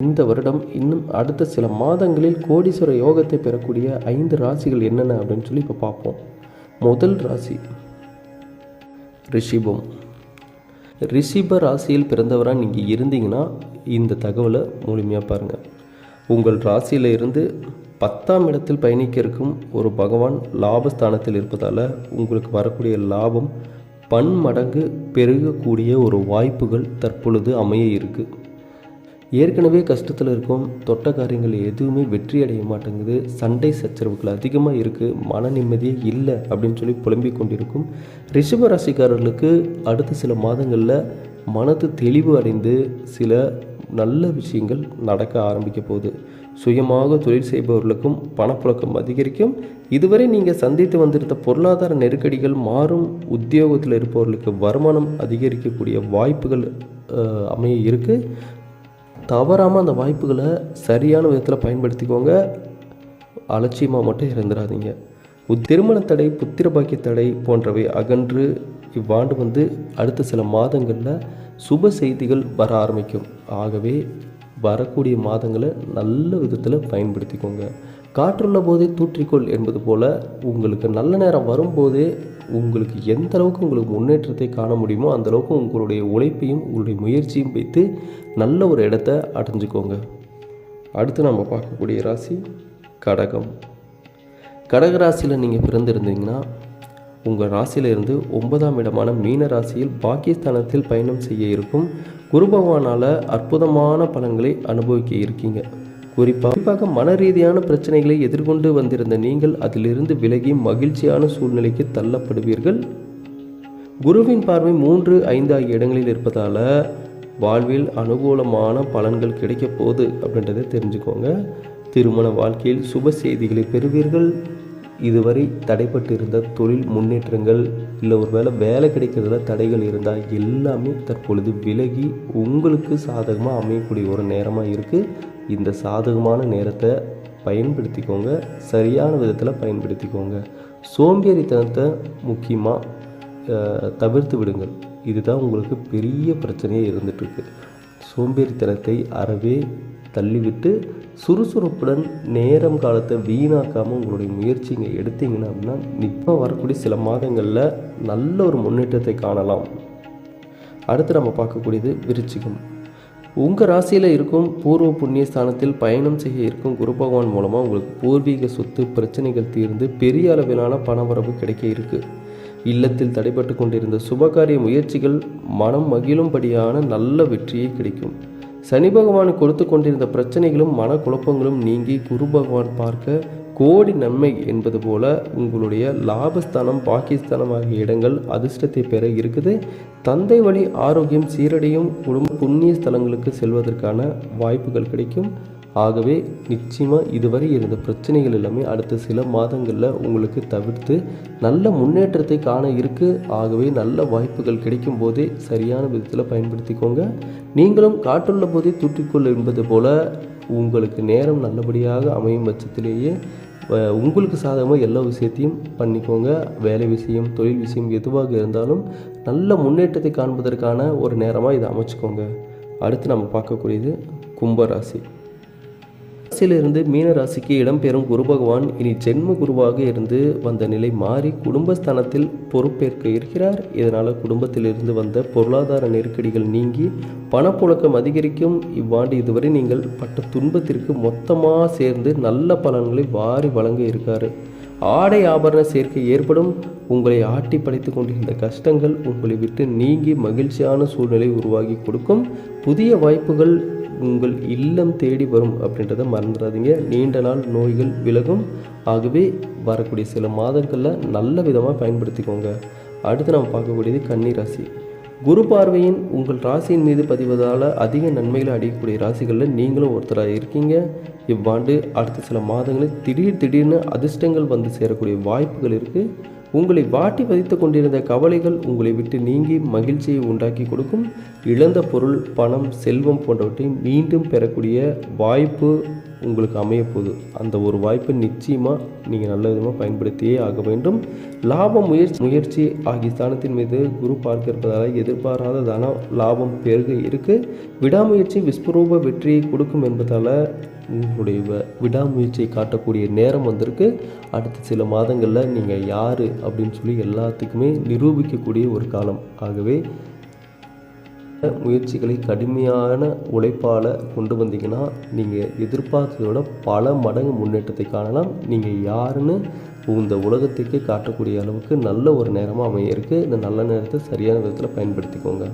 இந்த வருடம் இன்னும் அடுத்த சில மாதங்களில் கோடீஸ்வர யோகத்தை பெறக்கூடிய ஐந்து ராசிகள் என்னென்ன அப்படின்னு சொல்லி இப்போ பார்ப்போம். முதல் ராசி ரிஷிபம். ரிஷிப ராசியில் பிறந்தவராக நீங்கள் இருந்தீங்கன்னா இந்த தகவலை முழுமையாக பாருங்கள் உங்கள் ராசியில் இருந்து பத்தாம் இடத்தில் பயணிக்க இருக்கும் ஒரு பகவான் லாபஸ்தானத்தில் இருப்பதால் உங்களுக்கு வரக்கூடிய லாபம் பன்மடங்கு பெருகக்கூடிய ஒரு வாய்ப்புகள் தற்பொழுது அமைய இருக்குது ஏற்கனவே கஷ்டத்தில் இருக்கும் தொட்ட காரியங்கள் எதுவுமே வெற்றி அடைய மாட்டேங்குது. சண்டை சச்சரவுகள் அதிகமாக இருக்குது மன நிம்மதியே இல்லை அப்படின்னு சொல்லி புலம்பிக் கொண்டிருக்கும். ரிஷப ராசிக்காரர்களுக்கு அடுத்த சில மாதங்களில் மனது தெளிவு அடைந்து சில நல்ல விஷயங்கள் நடக்க ஆரம்பிக்க போகுது. சுயமாக தொழில் செய்பவர்களுக்கும் பணப்புழக்கம் அதிகரிக்கும். இதுவரை நீங்கள் சந்தித்து வந்திருந்த பொருளாதார நெருக்கடிகள் மாறும். உத்தியோகத்தில் இருப்பவர்களுக்கு வருமானம் அதிகரிக்கக்கூடிய வாய்ப்புகள் அமைய இருக்குது தவறாமல் அந்த வாய்ப்புகளை சரியான விதத்தில் பயன்படுத்திக்கோங்க. அலட்சியமாக மட்டும் இருந்துடாதீங்க திருமண தடை புத்திர பாக்கிய தடை போன்றவை அகன்று இவ்வாண்டு வந்து அடுத்த சில மாதங்களில் சுப செய்திகள் வர ஆரம்பிக்கும். ஆகவே வரக்கூடிய மாதங்களை நல்ல விதத்தில் பயன்படுத்திக்கோங்க. காற்றுள்ள போதே தூற்றிக்கொள் என்பது போல் உங்களுக்கு நல்ல நேரம் வரும்போதே உங்களுக்கு எந்த அளவுக்கு உங்களுக்கு முன்னேற்றத்தை காண முடியுமோ அந்த அளவுக்கு உங்களுடைய உழைப்பையும் உங்களுடைய முயற்சியும் வைத்து நல்ல ஒரு இடத்த அடைஞ்சுக்கோங்க. அடுத்து நம்ம பார்க்கக்கூடிய ராசி கடகம். கடக ராசியில் நீங்கள் பிறந்திருந்தீங்கன்னா உங்கள் ராசியிலிருந்து ஒன்பதாம் இடமான மீன ராசியில் பாகிஸ்தானத்தில் பயணம் செய்ய இருக்கும். குரு பகவானால் அற்புதமான பலன்களை அனுபவிக்க இருக்கீங்க. குறிப்பாக குறிப்பாக மன ரீதியான பிரச்சனைகளை எதிர்கொண்டு வந்திருந்த நீங்கள் அதிலிருந்து விலகி மகிழ்ச்சியான சூழ்நிலைக்கு தள்ளப்படுவீர்கள். குருவின் பார்வை மூன்று ஐந்து ஆகிய இடங்களில் இருப்பதால் வாழ்வில் அனுகூலமான பலன்கள் கிடைக்க போகுது அப்படின்றத தெரிஞ்சுக்கோங்க. திருமண வாழ்க்கையில் சுப செய்திகளை பெறுவீர்கள். இதுவரை தடைப்பட்டு இருந்த தொழில் முன்னேற்றங்கள் இல்லை ஒரு வேளை வேலை கிடைக்கிறதுல தடைகள் இருந்தால் எல்லாமே தற்பொழுது விலகி உங்களுக்கு சாதகமாக அமையக்கூடிய ஒரு நேரமாக இருக்குது இந்த சாதகமான நேரத்தை பயன்படுத்திக்கோங்க. சரியான விதத்தில் பயன்படுத்திக்கோங்க. சோம்பேறித்தனத்தை முக்கியமாக தவிர்த்து விடுங்கள். இதுதான் உங்களுக்கு பெரிய பிரச்சனையாக இருந்துகிட்ருக்கு சோம்பேறித்தனத்தை அறவே தள்ளிவிட்டு சுறுசுறுப்புடன் நேரம் காலத்தை வீணாக்காமல் உங்களுடைய முயற்சிங்க எடுத்தீங்கன்னா அப்படின்னா இப்போ வரக்கூடிய சில மாதங்களில் நல்ல ஒரு முன்னேற்றத்தை காணலாம். அடுத்து நம்ம பார்க்கக்கூடியது விருச்சிகம். உங்கள் ராசியில் இருக்கும் பூர்வ புண்ணிய ஸ்தானத்தில் பயணம் செய்ய இருக்கும் குரு பகவான் மூலமாக உங்களுக்கு பூர்வீக சொத்து பிரச்சனைகள் தீர்ந்து பெரிய அளவிலான பணவரவு கிடைக்க இருக்கு. இல்லத்தில் தடைபட்டு கொண்டிருந்த சுபகாரிய முயற்சிகள் மனம் மகிழும்படியான நல்ல வெற்றியை கிடைக்கும். சனி பகவான் கொடுத்து கொண்டிருந்த பிரச்சனைகளும் மனக்குழப்பங்களும் நீங்கி குரு பகவான் பார்க்க கோடி நன்மை என்பது போல உங்களுடைய லாபஸ்தானம் பாகிஸ்தானம் ஆகிய இடங்கள் அதிர்ஷ்டத்தை பெற இருக்குது. தந்தை வழி ஆரோக்கியம் சீரடையும் குடும்ப புண்ணிய ஸ்தலங்களுக்கு செல்வதற்கான வாய்ப்புகள் கிடைக்கும். ஆகவே நிச்சயமாக இதுவரை இருந்த பிரச்சனைகள் எல்லாமே அடுத்த சில மாதங்களில் உங்களுக்கு தவிர்த்து நல்ல முன்னேற்றத்தை காண இருக்கு. ஆகவே நல்ல வாய்ப்புகள் கிடைக்கும் போதே சரியான விதத்தில் பயன்படுத்திக்கோங்க. நீங்களும் காற்றுள்ள போதே தூற்றிக்கொள் என்பது போல உங்களுக்கு நேரம் நல்லபடியாக அமையும் பட்சத்திலேயே உங்களுக்கு சாதகமாக எல்லா விஷயத்தையும் பண்ணிக்கோங்க. வேலை விஷயம் தொழில் விஷயம் எதுவாக இருந்தாலும் நல்ல முன்னேற்றத்தை காண்பதற்கான ஒரு நேரமாக இதை அமைச்சுக்கோங்க. அடுத்து நம்ம பார்க்கக்கூடியது கும்பராசி. ராசியிலிருந்து மீன ராசிக்கு இடம்பெறும் குரு பகவான் இனி ஜென்ம குருவாக இருந்து வந்த நிலை மாறி குடும்பஸ்தானத்தில் பொறுப்பேற்க இருக்கிறார். இதனால் குடும்பத்திலிருந்து வந்த பொருளாதார நெருக்கடிகள் நீங்கி பணப்புழக்கம் அதிகரிக்கும். இவ்வாண்டு இதுவரை நீங்கள் பட்ட துன்பத்திற்கு மொத்தமாக சேர்ந்து நல்ல பலன்களை வாரி வழங்க இருக்காரு. ஆடை ஆபரண சேர்க்கை ஏற்படும். உங்களை ஆட்டி படைத்து கொண்டிருந்த கஷ்டங்கள் உங்களை விட்டு நீங்கி மகிழ்ச்சியான சூழ்நிலை உருவாகி கொடுக்கும். புதிய வாய்ப்புகள் உங்கள் இல்லம் தேடி வரும் அப்படின்றத மறந்துடாதீங்க. நீண்ட நாள் நோய்கள் விலகும். ஆகவே வரக்கூடிய சில மாதங்களில் நல்ல விதமாக பயன்படுத்திக்கோங்க. அடுத்து நம்ம பார்க்கக்கூடியது கன்னி ராசி குரு பார்வையின் உங்கள் ராசியின் மீது பதிவதால் அதிக நன்மைகளை அடையக்கூடிய ராசிகளில் நீங்களும் ஒருத்தராக இருக்கீங்க. இவ்வாண்டு அடுத்த சில மாதங்களில் திடீர் திடீர்னு அதிர்ஷ்டங்கள் வந்து சேரக்கூடிய வாய்ப்புகள் இருக்குது உங்களை வாட்டி வதைத்து கொண்டிருந்த கவலைகள் உங்களை விட்டு நீங்கி மகிழ்ச்சியை உண்டாக்கி கொடுக்கும். இழந்த பொருள் பணம் செல்வம் போன்றவற்றை மீண்டும் பெறக்கூடிய வாய்ப்பு உங்களுக்கு அமையப்போகுது. அந்த ஒரு வாய்ப்பை நிச்சயமாக நீங்கள் நல்ல விதமாக பயன்படுத்தியே ஆக வேண்டும். லாபம் முயற்சி முயற்சி ஆகிய ஸ்தானத்தின் மீது குரு பார்க்க இருப்பதால் எதிர்பாராத தன லாபம் பெருக இருக்குது விடாமுயற்சி விஸ்வரூப வெற்றியை கொடுக்கும் என்பதால் உங்களுடைய வ- விடாமுயற்சியை காட்டக்கூடிய நேரம் வந்திருக்கு. அடுத்த சில மாதங்களில் நீங்கள் யார் அப்படின்னு சொல்லி எல்லாத்துக்குமே நிரூபிக்கக்கூடிய ஒரு காலம் ஆகவே முயற்சிகளை கடுமையான உழைப்பால் கொண்டு வந்தீங்கன்னா நீங்கள் எதிர்பார்த்ததோட பல மடங்கு முன்னேற்றத்தை காணலாம். நீங்கள் யாருன்னு இந்த உலகத்துக்கு காட்டக்கூடிய அளவுக்கு நல்ல ஒரு நேரமாக அமைய இருக்குது இந்த நல்ல நேரத்தை சரியான விதத்தில் பயன்படுத்திக்கோங்க.